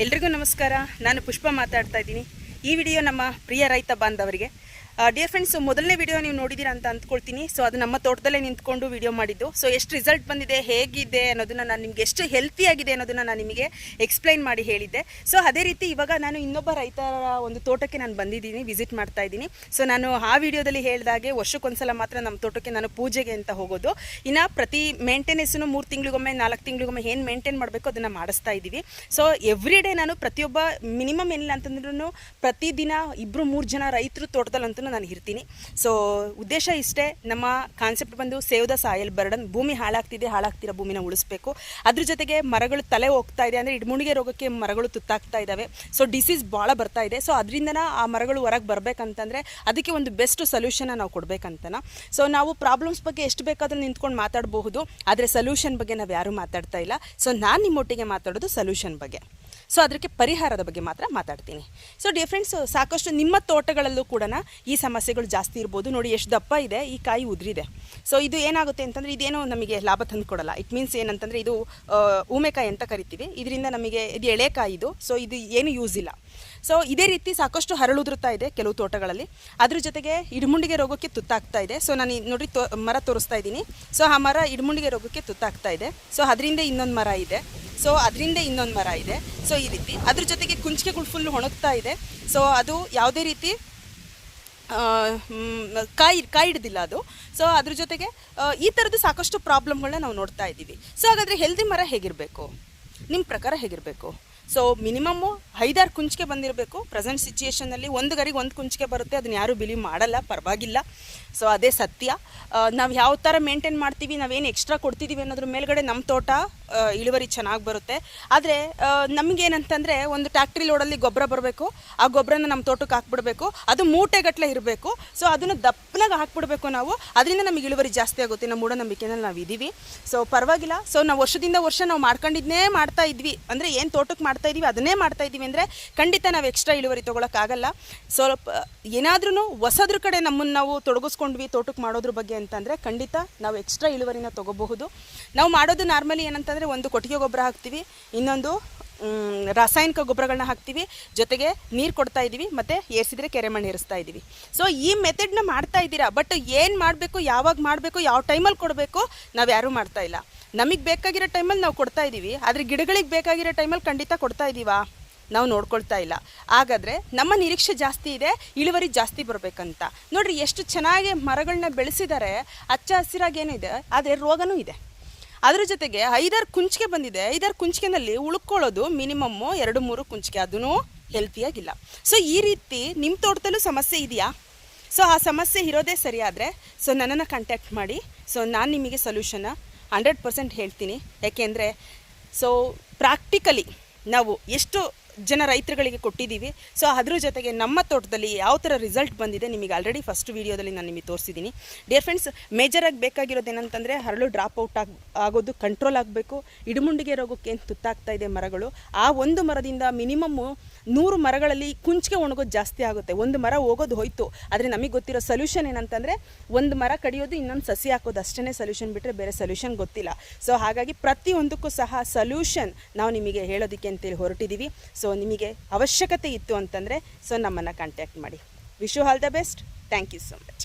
ಎಲ್ರಿಗೂ ನಮಸ್ಕಾರ. ನಾನು ಪುಷ್ಪ ಮಾತಾಡ್ತಾ ಇದ್ದೀನಿ. ಈ ವಿಡಿಯೋ ನಮ್ಮ ಪ್ರಿಯ ರೈತ ಬಾಂಧವರಿಗೆ. ಡಿಯರ್ ಫ್ರೆಂಡ್ಸ್ ಮೊದಲನೇ ವಿಡಿಯೋ ನೀವು ನೋಡಿದ್ದೀರಾ ಅಂತ ಅಂದ್ಕೊಳ್ತೀನಿ. ಸೊ ಅದು ನಮ್ಮ ತೋಟದಲ್ಲೇ ನಿಂತ್ಕೊಂಡು ವಿಡಿಯೋ ಮಾಡಿದ್ದು. ಸೊ ಎಷ್ಟು ರಿಸಲ್ಟ್ ಬಂದಿದೆ, ಹೇಗಿದೆ ಅನ್ನೋದನ್ನ ನಾನು ನಿಮಗೆ ಎಷ್ಟು ಹೆಲ್ತಿ ಆಗಿದೆ ಅನ್ನೋದನ್ನ ನಾನು ನಿಮಗೆ ಎಕ್ಸ್ಪ್ಲೈನ್ ಮಾಡಿ ಹೇಳಿದ್ದೆ. ಸೊ ಅದೇ ರೀತಿ ಇವಾಗ ನಾನು ಇನ್ನೊಬ್ಬ ರೈತರ ಒಂದು ತೋಟಕ್ಕೆ ನಾನು ಬಂದಿದ್ದೀನಿ ವಿಸಿಟ್ ಮಾಡ್ತಾ ಇದ್ದೀನಿ. ಸೊ ನಾನು ಆ ವಿಡಿಯೋದಲ್ಲಿ ಹೇಳಿದಾಗೆ ವರ್ಷಕ್ಕೊಂದ್ಸಲ ಮಾತ್ರ ನಮ್ಮ ತೋಟಕ್ಕೆ ನಾನು ಪೂಜೆಗೆ ಅಂತ ಹೋಗೋದು. ಇನ್ನು ಪ್ರತಿ ಮೇಂಟೆನೆನ್ಸನ್ನು ಮೂರು ತಿಂಗಳಿಗೊಮ್ಮೆ, ನಾಲ್ಕು ತಿಂಗಳಿಗೊಮ್ಮೆ ಏನು ಮೇಂಟೈನ್ ಮಾಡಬೇಕು ಅದನ್ನು ಮಾಡಿಸ್ತಾ ಇದ್ದೀವಿ. ಸೊ ಎವ್ರಿ ಡೇ ನಾನು ಪ್ರತಿಯೊಬ್ಬ ಮಿನಿಮಮ್ ಏನಿಲ್ಲ ಅಂತಂದ್ರೂ ಪ್ರತಿದಿನ ಇಬ್ಬರು ಮೂರು ಜನ ರೈತರು ತೋಟದಲ್ಲಂತೂ ನಾನು ಇರ್ತೀನಿ. ಸೊ ಉದ್ದೇಶ ಇಷ್ಟೇ, ನಮ್ಮ ಕಾನ್ಸೆಪ್ಟ್ ಬಂದು ಸೇವ್ ದ ಸಾಯಲ್ ಬರ್ಡನ್, ಭೂಮಿ ಹಾಳಾಗ್ತಿದೆ, ಹಾಳಾಗ್ತಿರೋ ಭೂಮಿನ ಉಳಿಸ್ಬೇಕು. ಅದ್ರ ಜೊತೆಗೆ ಮರಗಳು ತಲೆ ಹೋಗ್ತಾ ಇದೆ ಅಂದರೆ ಇಡ್ಮುಣಿಗೆ ರೋಗಕ್ಕೆ ಮರಗಳು ತುತ್ತಾಗ್ತಾ ಇದ್ದಾವೆ ಸೊ ಡಿಸೀಸ್ ಭಾಳ ಬರ್ತಾ ಇದೆ. ಸೊ ಅದರಿಂದ ಆ ಮರಗಳು ಹೊರಗೆ ಬರಬೇಕಂತಂದರೆ ಅದಕ್ಕೆ ಒಂದು ಬೆಸ್ಟ್ ಸೊಲ್ಯೂಷನ್ನ ನಾವು ಕೊಡಬೇಕಂತನ. ಸೊ ನಾವು ಪ್ರಾಬ್ಲಮ್ಸ್ ಬಗ್ಗೆ ಎಷ್ಟು ಬೇಕಾದರೂ ನಿಂತ್ಕೊಂಡು ಮಾತಾಡಬಹುದು. ಆದರೆ ಸೊಲ್ಯೂಷನ್ ಬಗ್ಗೆ ನಾವು ಯಾರೂ ಮಾತಾಡ್ತಾ ಇಲ್ಲ. ಸೊ ನಾನು ನಿಮ್ಮೊಟ್ಟಿಗೆ ಮಾತಾಡೋದು ಸೊಲ್ಯೂಷನ್ ಬಗ್ಗೆ. ಸೊ ಅದಕ್ಕೆ ಪರಿಹಾರದ ಬಗ್ಗೆ ಮಾತ್ರ ಮಾತಾಡ್ತೀನಿ. ಸೊ ಡಿಯರ್ ಸಾಕಷ್ಟು ನಿಮ್ಮ ತೋಟಗಳಲ್ಲೂ ಕೂಡ ಈ ಸಮಸ್ಯೆಗಳು ಜಾಸ್ತಿ ಇರ್ಬೋದು. ನೋಡಿ, ಎಷ್ಟು ದಪ್ಪ ಇದೆ, ಈ ಕಾಯಿ ಉದುರಿದೆ. ಸೊ ಇದು ಏನಾಗುತ್ತೆ ಅಂತಂದರೆ ಇದೇನೋ ನಮಗೆ ಲಾಭ ತಂದು ಕೊಡಲ್ಲ. ಇಟ್ ಮೀನ್ಸ್ ಏನಂತಂದರೆ ಇದು ಊಮೆಕಾಯಿ ಅಂತ ಕರಿತೀವಿ. ಇದರಿಂದ ನಮಗೆ, ಇದು ಎಳೆಕಾಯಿ ಇದು ಸೊ ಇದು ಏನು ಯೂಸ್ ಇಲ್ಲ. ಸೊ ಇದೇ ರೀತಿ ಸಾಕಷ್ಟು ಹರಳುದುರ್ತಾ ಇದೆ ಕೆಲವು ತೋಟಗಳಲ್ಲಿ. ಅದ್ರ ಜೊತೆಗೆ ಇಡ್ಮುಂಡಿಗೆ ರೋಗಕ್ಕೆ ತುತ್ತಾಗ್ತಾ ಇದೆ. ಸೊ ನಾನು ನೋಡಿ ಮರ ತೋರಿಸ್ತಾ ಇದ್ದೀನಿ. ಸೊ ಆ ಮರ ಇಡ್ಮುಂಡಿಗೆ ರೋಗಕ್ಕೆ ತುತ್ತಾಗ್ತಾ ಇದೆ. ಸೊ ಅದರಿಂದ ಇನ್ನೊಂದು ಮರ ಇದೆ. ಸೊ ಅದರಿಂದ ಇನ್ನೊಂದು ಮರ ಇದೆ. ಸೊ ಈ ರೀತಿ. ಅದ್ರ ಜೊತೆಗೆ ಕುಂಚಿಕೆಗಳು ಫುಲ್ ಒಣಗ್ತಾ ಇದೆ. ಸೊ ಅದು ಯಾವುದೇ ರೀತಿ ಕಾಯಿ ಕಾಯಿ ಹಿಡ್ದಿಲ್ಲ ಅದು. ಸೊ ಅದ್ರ ಜೊತೆಗೆ ಈ ಥರದ್ದು ಸಾಕಷ್ಟು ಪ್ರಾಬ್ಲಮ್ಗಳನ್ನ ನಾವು ನೋಡ್ತಾ ಇದ್ದೀವಿ. ಸೊ ಹಾಗಾದರೆ ಹೆಲ್ದಿ ಮರ ಹೇಗಿರಬೇಕು? ನಿಮ್ಮ ಪ್ರಕಾರ ಹೇಗಿರಬೇಕು? ಸೊ ಮಿನಿಮಮ್ಮು ಐದಾರು ಕುಂಚಿಕೆ ಬಂದಿರಬೇಕು. ಪ್ರೆಸೆಂಟ್ ಸಿಚುಯೇಷನಲ್ಲಿ ಒಂದು ಗರಿಗೆ ಒಂದು ಕುಂಚಿಕೆ ಬರುತ್ತೆ. ಅದನ್ನ ಯಾರೂ ಬಿಲೀವ್ ಮಾಡಲ್ಲ, ಪರವಾಗಿಲ್ಲ. ಸೊ ಅದೇ ಸತ್ಯ. ನಾವು ಯಾವ ಥರ ಮೇಂಟೈನ್ ಮಾಡ್ತೀವಿ, ನಾವೇನು ಎಕ್ಸ್ಟ್ರಾ ಕೊಡ್ತಿದ್ದೀವಿ ಅನ್ನೋದ್ರ ಮೇಲ್ಗಡೆ ನಮ್ಮ ತೋಟ ಇಳುವರಿ ಚೆನ್ನಾಗಿ ಬರುತ್ತೆ. ಆದರೆ ನಮಗೇನಂತಂದರೆ ಒಂದು ಟ್ಯಾಕ್ಟ್ರಿ ಲೋಡಲ್ಲಿ ಗೊಬ್ಬರ ಬರಬೇಕು. ಆ ಗೊಬ್ಬರನ ನಮ್ಮ ತೋಟಕ್ಕೆ ಹಾಕ್ಬಿಡ್ಬೇಕು. ಅದು ಮೂಟೆಗಟ್ಟಲೆ ಇರಬೇಕು. ಸೊ, ಅದನ್ನು ದಪ್ಪನಾಗ ಹಾಕ್ಬಿಡ್ಬೇಕು ನಾವು. ಅದರಿಂದ ನಮಗೆ ಇಳುವರಿ ಜಾಸ್ತಿ ಆಗುತ್ತೆ ನಮ್ಮ ಮೂಢನಂಬಿಕೆನಲ್ಲಿ ನಾವು ಇದ್ದೀವಿ ಸೊ, ಪರವಾಗಿಲ್ಲ. ಸೊ, ನಾವು ವರ್ಷದಿಂದ ವರ್ಷ ನಾವು ಮಾಡ್ಕೊಂಡಿದ್ನೇ ಮಾಡ್ತಾ ಇದ್ವಿ. ಅಂದರೆ ಏನು ತೋಟಕ್ಕೆ ಮಾಡ್ತಾ ಇದ್ದೀವಿ ಅದನ್ನೇ ಮಾಡ್ತಾ ಇದ್ದೀವಿ ಅಂದರೆ ಖಂಡಿತ ನಾವು ಎಕ್ಸ್ಟ್ರಾ ಇಳುವರಿ ತೊಗೊಳಕ್ಕಾಗಲ್ಲ ಸ್ವಲ್ಪ ಏನಾದ್ರೂ ಹೊಸದ್ರ ಕಡೆ ನಮ್ಮನ್ನು ನಾವು ತೊಡಗಿಸ್ಕೊಂಡ್ವಿ ತೋಟಕ್ಕೆ ಮಾಡೋದ್ರ ಬಗ್ಗೆ ಅಂತಂದರೆ ಖಂಡಿತ ನಾವು ಎಕ್ಸ್ಟ್ರಾ ಇಳುವರಿನ ತೊಗೋಬಹುದು. ನಾವು ಮಾಡೋದು ನಾರ್ಮಲಿ ಏನಂತಂದರೆ ಒಂದು ಕೊಟ್ಟಿಗೆ ಗೊಬ್ಬರ ಹಾಕ್ತೀವಿ, ಇನ್ನೊಂದು ರಾಸಾಯನಿಕ ಗೊಬ್ಬರಗಳನ್ನ ಹಾಕ್ತೀವಿ, ಜೊತೆಗೆ ನೀರು ಕೊಡ್ತಾ ಇದ್ದೀವಿ ಮತ್ತು ಏರಿಸಿದ್ರೆ ಕೆರೆ ಮಣ್ಣು ಇರಿಸ್ತಾ ಇದ್ದೀವಿ ಸೊ ಈ ಮೆಥಡ್ನ ಮಾಡ್ತಾ ಇದ್ದೀರಾ ಬಟ್ ಏನು ಮಾಡಬೇಕು, ಯಾವಾಗ ಮಾಡಬೇಕು, ಯಾವ ಟೈಮಲ್ಲಿ ಕೊಡಬೇಕು, ನಾವು ಯಾರೂ ಮಾಡ್ತಾ ಇಲ್ಲ. ನಮಗೆ ಬೇಕಾಗಿರೋ ಟೈಮಲ್ಲಿ ನಾವು ಕೊಡ್ತಾ ಇದ್ದೀವಿ ಆದರೆ ಗಿಡಗಳಿಗೆ ಬೇಕಾಗಿರೋ ಟೈಮಲ್ಲಿ ಖಂಡಿತ ಕೊಡ್ತಾ ಇದ್ದೀವಾ ನಾವು ನೋಡ್ಕೊಳ್ತಾ ಇಲ್ಲ. ಹಾಗಾದರೆ ನಮ್ಮ ನಿರೀಕ್ಷೆ ಜಾಸ್ತಿ ಇದೆ, ಇಳುವರಿ ಜಾಸ್ತಿ ಬರಬೇಕಂತ. ನೋಡ್ರಿ, ಎಷ್ಟು ಚೆನ್ನಾಗಿ ಮರಗಳನ್ನ ಬೆಳೆಸಿದ್ದಾರೆ ಹಚ್ಚ ಹಸಿರಾಗಿ ಏನಿದೆ, ಆದರೆ ರೋಗನೂ ಇದೆ. ಅದ್ರ ಜೊತೆಗೆ ಐದಾರು ಕುಂಚಿಕೆ ಬಂದಿದೆ. ಐದಾರು ಕುಂಚಿಕೆನಲ್ಲಿ ಉಳ್ಕೊಳ್ಳೋದು ಮಿನಿಮಮ್ಮು ಎರಡು ಮೂರು ಕುಂಚಿಕೆ ಅದೂ ಹೆಲ್ತಿಯಾಗಿಲ್ಲ. ಸೊ ಈ ರೀತಿ ನಿಮ್ಮ ತೋಟದಲ್ಲೂ ಸಮಸ್ಯೆ ಇದೆಯಾ? ಸೊ ಆ ಸಮಸ್ಯೆ ಇರೋದೇ ಸರಿಯಾದರೆ ಸೊ ನನ್ನನ್ನು ಕಾಂಟ್ಯಾಕ್ಟ್ ಮಾಡಿ. ಸೊ ನಾನು ನಿಮಗೆ ಸೊಲ್ಯೂಷನ್ನ ಹಂಡ್ರೆಡ್ ಪರ್ಸೆಂಟ್ ಹೇಳ್ತೀನಿ. ಯಾಕೆಂದರೆ ಸೊ ಪ್ರಾಕ್ಟಿಕಲಿ ನಾವು ಎಷ್ಟು ಜನ ರೈತರುಗಳಿಗೆ ಕೊಟ್ಟಿದ್ದೀವಿ. ಸೊ ಅದ್ರ ಜೊತೆಗೆ ನಮ್ಮ ತೋಟದಲ್ಲಿ ಯಾವ ಥರ ರಿಸಲ್ಟ್ ಬಂದಿದೆ ನಿಮಗೆ ಆಲ್ರೆಡಿ ಫಸ್ಟ್ ವೀಡಿಯೋದಲ್ಲಿ ನಾನು ನಿಮಗೆ ತೋರಿಸಿದ್ದೀನಿ. ಡಿಯರ್ ಫ್ರೆಂಡ್ಸ್ ಮೇಜರಾಗಿ ಬೇಕಾಗಿರೋದು ಏನಂತಂದರೆ ಹರಳು ಡ್ರಾಪ್ ಔಟ್ ಆಗಿ, ಆಗೋದು ಕಂಟ್ರೋಲ್ ಆಗಬೇಕು. ಇಡುಮುಂಡಿಗೆ ರೋಗಕ್ಕೆ ಏನು ತುತ್ತಾಗ್ತಾ ಇದೆ ಮರಗಳು? ಆ ಒಂದು ಮರದಿಂದ ಮಿನಿಮಮ್ಮು ನೂರು ಮರಗಳಲ್ಲಿ ಕುಂಚಿಗೆ ಒಣಗೋದು ಜಾಸ್ತಿ ಆಗುತ್ತೆ. ಒಂದು ಮರ ಹೋಗೋದು ಹೋಯ್ತು. ಆದರೆ ನಮಗೆ ಗೊತ್ತಿರೋ ಸೊಲ್ಯೂಷನ್ ಏನಂತಂದರೆ ಒಂದು ಮರ ಕಡಿಯೋದು, ಇನ್ನೊಂದು ಸಸಿ ಹಾಕೋದು ಅಷ್ಟೇ ಸೊಲ್ಯೂಷನ್ ಬಿಟ್ಟರೆ ಬೇರೆ ಸೊಲ್ಯೂಷನ್ ಗೊತ್ತಿಲ್ಲ. ಸೊ ಹಾಗಾಗಿ ಪ್ರತಿಯೊಂದಕ್ಕೂ ಸಹ ಸೊಲ್ಯೂಷನ್ ನಾವು ನಿಮಗೆ ಹೇಳೋದಕ್ಕೆ ಅಂತೇಳಿ ಹೊರಟಿದ್ದೀವಿ. ಸೊ ನಿಮಗೆ ಅವಶ್ಯಕತೆ ಇತ್ತು ಅಂತಂದರೆ ಸೊ ನಮ್ಮನ್ನು ಕಾಂಟ್ಯಾಕ್ಟ್ ಮಾಡಿ. Wish you all the best thank you so much